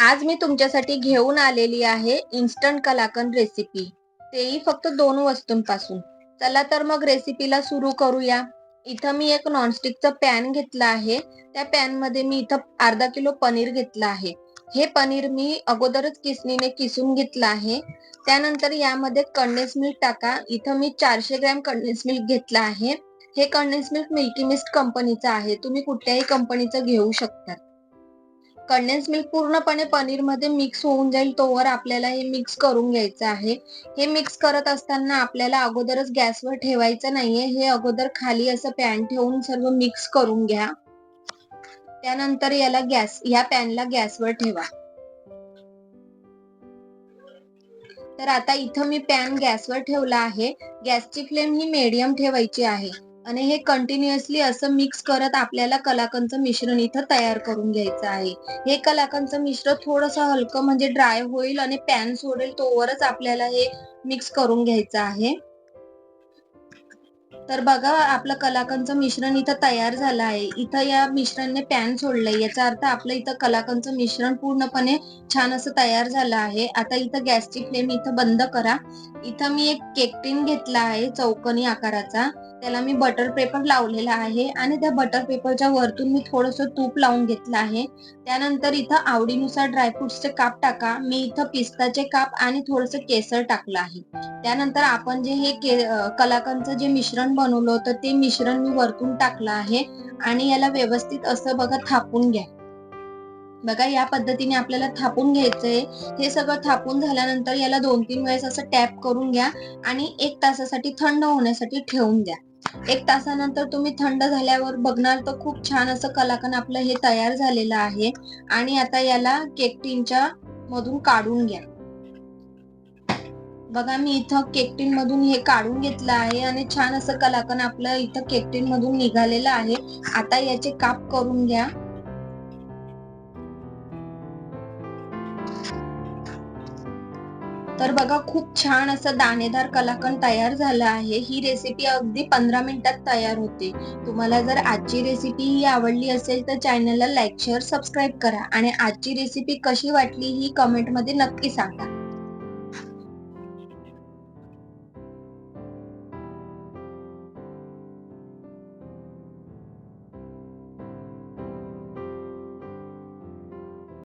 आज मी तुमच्यासाठी घेऊन आलेली आहे इन्स्टंट कलाकंद रेसिपी तेही फक्त दोन वस्तूंपासून. चला तर मग रेसिपीला सुरू करूया. इथं मी एक नॉनस्टिकचं पॅन घेतलं आहे. त्या पॅनमध्ये मी इथं अर्धा किलो पनीर घेतलं आहे. हे पनीर मी अगोदरच किसणीने किसून घेतलं आहे. त्यानंतर यामध्ये कंडेन्स मिल्क टाका. इथं मी चारशे ग्रॅम कंडेन्स मिल्क घेतलं आहे. हे कंडेन्स मिल्क मिल्की मिस्ट कंपनीचं आहे. तुम्ही कुठल्याही कंपनीचं घेऊ शकता. कंडेन्स मिल्क पूर्णपणे पनीरमध्ये मिक्स होऊन जाईल तोवर आपल्याला हे मिक्स करून घ्यायचं आहे. हे मिक्स करत असताना आपल्याला अगोदरच गॅसवर ठेवायचं नाहीये. हे अगोदर खाली असं पॅन ठेवून सर्व मिक्स करून घ्या. त्यानंतर याला गॅस या पॅनला गॅसवर ठेवा. तर आता इथं मी पॅन गॅसवर ठेवला आहे. गॅसची फ्लेम ही मीडियम ठेवायची आहे. आणि हे कंटिन्युअसली असं मिक्स करत आपल्याला कलाकंदचं मिश्रण इथं तयार करून घ्यायचं आहे. हे कलाकंदचं मिश्रण थोडंसं हलकं म्हणजे ड्राय होईल आणि पॅन सोडेल तोवरच आपल्याला हे मिक्स करून घ्यायचं आहे. तर बघा आपलं कलाकंदचं मिश्रण इथं तयार झालं आहे. इथं या मिश्रणने पॅन सोडलंय. याचा अर्थ आपलं इथं कलाकंदचं मिश्रण पूर्णपणे छान असं तयार झालं आहे. आता इथं गॅसची फ्लेम इथं बंद करा. इथं मी एक केक टिन घेतला आहे चौकनी आकाराचा. त्याला मी बटर पेपर लावलेला आहे आणि त्या बटर पेपरच्या वरतून मी थोडस तूप लावून घेतलं आहे. त्यानंतर इथं आवडीनुसार ड्रायफ्रुट्सचे काप टाका. मी इथं पिस्ताचे काप आणि थोडस केसर टाकलं आहे. त्यानंतर आपण जे हे कलाकंदचं जे मिश्रण बनवलं होतं ते मिश्रण मी वरतून टाकलं आहे आणि याला व्यवस्थित असं बघा थापून घ्या. बघा या पद्धतीने आपल्याला थापून घ्यायचंय. हे सगळं थापून झाल्यानंतर याला दोन तीन वेळेस असं टॅप करून घ्या आणि एक तासासाठी थंड होण्यासाठी ठेवून द्या. एक तासानंतर तुम्ही थंड झाल्यावर बघणार तर खूप छान असं कलाकंद आपलं हे तयार झालेलं आहे आणि आता याला केक टीनच्या मधून काढून घ्या. बघा मी इथं केकटीन मधून हे काढून घेतलं आहे आणि छान असं कलाकन आपलं इथं केकटीन मधून निघालेलं आहे. आता याचे काप करून घ्या. तर बघा खूप छान असं दाणेदार कलाकंद तयार झालं आहे. ही रेसिपी अगदी पंधरा मिनिटात तयार होते. तुम्हाला जर आजची रेसिपी ही आवडली असेल तर चॅनलला लाईक शेअर सबस्क्राईब करा. आणि आजची रेसिपी कशी वाटली ही कमेंटमध्ये नक्की सांगा.